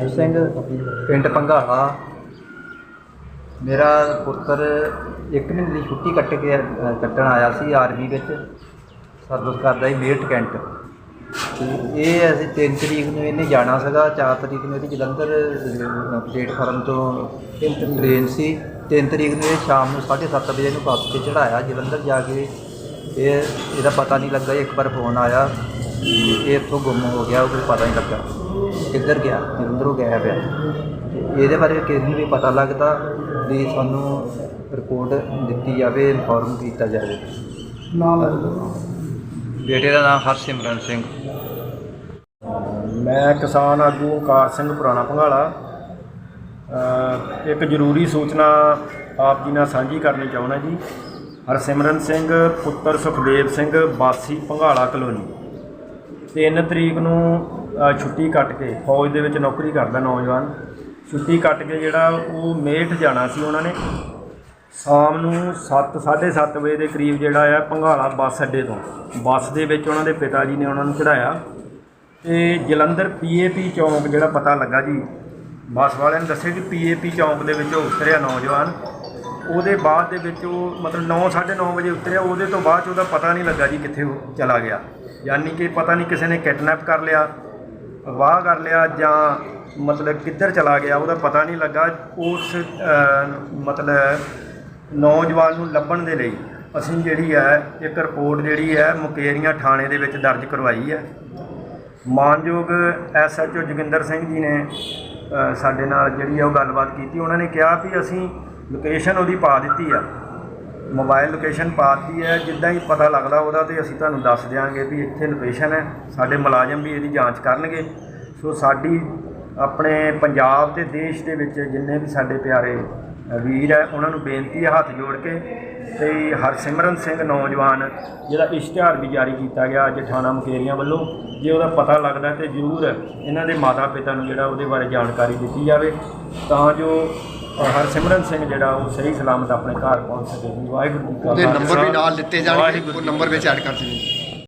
ਸਿੰਘ ਪਿੰਡ ਭੰਗਾਲਾ ਮੇਰਾ ਪੁੱਤਰ ਇੱਕ ਮਹੀਨੇ ਦੀ ਛੁੱਟੀ ਕੱਟ ਕੇ ਕੱਟਣ ਆਇਆ ਸੀ ਆਰਮੀ ਵਿੱਚ। ਸਰਵਿਸ ਕਰਦਾ ਸੀ ਮੇਰਠ ਕੈਂਟ। ਤੇ ਇਹ ਅਸੀਂ 3 ਤਰੀਕ ਨੂੰ ਇਹਨੇ ਜਾਣਾ ਸੀਗਾ 4 ਤਰੀਕ ਨੂੰ ਇਹਦੀ ਜਲੰਧਰ ਪਲੇਟਫਾਰਮ ਤੋਂ ਟ੍ਰੇਨ ਸੀ। 3 ਤਰੀਕ ਨੂੰ ਇਹ ਸ਼ਾਮ ਨੂੰ 7:30 ਵਜੇ ਨੂੰ ਬੱਸ ਤੇ ਚੜਾਇਆ ਜਲੰਧਰ ਜਾ ਕੇ। ਇਹ ਇਹਦਾ ਪਤਾ ਨਹੀਂ ਲੱਗਾ ਇੱਕ ਵਾਰ ਫੋਨ ਆਇਆ। ਇਹ ਇੱਥੋਂ ਗੁੰਮ ਹੋ ਗਿਆ ਉਹ ਕੋਈ ਪਤਾ ਨਹੀਂ ਲੱਗਾ। ਕਿੱਧਰ ਗਿਆ? ਜਲੰਧਰੋਂ ਗਿਆ ਪਿਆ। ਤੇ ਇਹਦੇ ਬਾਰੇ ਕਿਸੇ ਨੂੰ ਵੀ ਪਤਾ ਲੱਗਦਾ ਵੀ ਸਾਨੂੰ ਰਿਪੋਰਟ ਦਿੱਤੀ ਜਾਵੇ ਇਨਫੋਰਮ ਕੀਤਾ ਜਾਵੇ। ਨਾਮ ਬੇਟੇ ਦਾ ਨਾਮ ਹਰਸਿਮਰਨ ਸਿੰਘ। ਮੈਂ ਕਿਸਾਨ ਆਗੂ ਓਂਕਾਰ ਸਿੰਘ ਪੁਰਾਣਾ ਭੰਗਾਲਾ ਇੱਕ ਜ਼ਰੂਰੀ ਸੂਚਨਾ ਆਪ ਜੀ ਨਾਲ ਸਾਂਝੀ ਕਰਨੀ ਚਾਹੁੰਦਾ ਜੀ। ਹਰਸਿਮਰਨ ਸਿੰਘ ਪੁੱਤਰ ਸੁਖਦੇਵ ਸਿੰਘ ਬਾਸੀ ਭੰਗਾਲਾ ਕਲੋਨੀ। 3 ਤਰੀਕ ਨੂੰ ਛੁੱਟੀ ਕੱਟ ਕੇ ਫੌਜ ਦੇ ਵਿੱਚ ਨੌਕਰੀ ਕਰਦਾ ਨੌਜਵਾਨ। ਛੁੱਟੀ ਕੱਟ ਕੇ ਜਿਹੜਾ ਉਹ ਮੇਠ ਜਾਣਾ ਸੀ ਉਹਨਾਂ ਨੇ। ਸ਼ਾਮ ਨੂੰ 7:30 ਵਜੇ ਦੇ ਕਰੀਬ ਜਿਹੜਾ ਆ ਭੰਗਾਲਾ ਬੱਸ ਅੱਡੇ ਤੋਂ। ਬੱਸ ਦੇ ਵਿੱਚ ਉਹਨਾਂ ਦੇ ਪਿਤਾ ਜੀ ਨੇ ਉਹਨਾਂ ਨੂੰ ਚੜਾਇਆ ਤੇ ਜਲੰਧਰ ਪੀਏਪੀ ਚੌਂਕ ਜਿਹੜਾ ਪਤਾ ਲੱਗਾ ਜੀ, ਬੱਸ ਵਾਲਿਆਂ ਨੇ ਦੱਸਿਆ ਕਿ ਪੀਏਪੀ ਚੌਂਕ ਦੇ ਵਿੱਚ ਉਹ ਉਤਰਿਆ ਨੌਜਵਾਨ। ਉਹਦੇ ਬਾਅਦ ਦੇ ਵਿੱਚ ਉਹ ਮਤਲਬ 9:30 ਵਜੇ ਉਤਰਿਆ। ਉਹਦੇ ਤੋਂ ਬਾਅਦ 'ਚ ਉਹਦਾ ਪਤਾ ਨਹੀਂ ਲੱਗਾ ਜੀ ਕਿੱਥੇ ਉਹ ਚਲਾ ਗਿਆ। ਯਾਨੀ ਕਿ ਪਤਾ ਨਹੀਂ ਕਿਸੇ ਨੇ ਕਿਡਨੈਪ ਕਰ ਲਿਆ। ਅਗਵਾ ਕਰ ਲਿਆ ਜਾਂ ਮਤਲਬ ਕਿੱਧਰ ਚਲਾ ਗਿਆ ਉਹਦਾ ਪਤਾ ਨਹੀਂ ਲੱਗਾ। ਉਸ ਮਤਲਬ ਨੌਜਵਾਨ ਨੂੰ ਲੱਭਣ ਦੇ ਲਈ ਅਸੀਂ ਜਿਹੜੀ ਹੈ, ਇੱਕ ਰਿਪੋਰਟ ਜਿਹੜੀ ਹੈ ਮੁਕੇਰੀਆਂ ਥਾਣੇ ਦੇ ਵਿੱਚ ਦਰਜ ਕਰਵਾਈ ਹੈ। ਮਾਨਯੋਗ ਐਸਐਚਓ ਜੋਗਿੰਦਰ ਸਿੰਘ ਜੀ ਨੇ ਸਾਡੇ ਨਾਲ ਜਿਹੜੀ ਆ ਉਹ ਗੱਲਬਾਤ ਕੀਤੀ। ਉਹਨਾਂ ਨੇ ਕਿਹਾ ਵੀ ਅਸੀਂ ਲੋਕੇਸ਼ਨ ਉਹਦੀ ਪਾ ਦਿੱਤੀ ਆ। ਮੋਬਾਈਲ ਲੋਕੇਸ਼ਨ ਪਾਤੀ ਹੈ, ਜਿੱਦਾਂ ਹੀ ਪਤਾ ਲੱਗਦਾ ਉਹਦਾ ਤੇ ਅਸੀਂ ਤੁਹਾਨੂੰ ਦੱਸ ਦਿਆਂਗੇ ਵੀ ਇੱਥੇ ਲੋਕੇਸ਼ਨ ਹੈ, ਸਾਡੇ ਮੁਲਾਜ਼ਮ ਵੀ ਇਹਦੀ ਜਾਂਚ ਕਰਨਗੇ। ਸੋ ਸਾਡੀ ਆਪਣੇ ਪੰਜਾਬ ਤੇ ਦੇਸ਼ ਦੇ ਵਿੱਚ ਜਿੰਨੇ ਵੀ ਸਾਡੇ ਪਿਆਰੇ ਵੀਰ ਹੈ, ਉਹਨਾਂ ਨੂੰ ਬੇਨਤੀ ਹੈ ਹੱਥ ਜੋੜ ਕੇ ਤੇ ਹਰਸਿਮਰਨ ਸਿੰਘ ਨੌਜਵਾਨ, ਜਿਹੜਾ ਇਸ਼ਤਿਹਾਰ ਵੀ ਜਾਰੀ ਕੀਤਾ ਗਿਆ ਅੱਜ ਥਾਣਾ ਮੁਕੇਰੀਆਂ ਵੱਲੋਂ, ਜੇ ਉਹਦਾ ਪਤਾ ਲੱਗਦਾ ਤੇ ਜ਼ਰੂਰ ਇਹਨਾਂ ਦੇ ਮਾਤਾ ਪਿਤਾ ਨੂੰ ਜਿਹੜਾ ਉਹਦੇ ਬਾਰੇ ਜਾਣਕਾਰੀ ਦਿੱਤੀ ਜਾਵੇ, ਤਾਂ ਜੋ ਹਰਸਿਮਰਨ ਸਿੰਘ ਜਿਹੜਾ ਉਹ ਸਹੀ ਸਲਾਮਤ ਆਪਣੇ ਘਰ ਪਹੁੰਚ ਸਕੇ। ਵਾਹਿਗੁਰੂ ਜੀ ਕਾ ਉਹਦੇ ਨੰਬਰ ਵੀ ਨਾਲ ਦਿੱਤੇ ਜਾਣਗੇ ਉਹ ਨੰਬਰ ਵਿੱਚ ਐਡ ਕਰ ਦਿਓ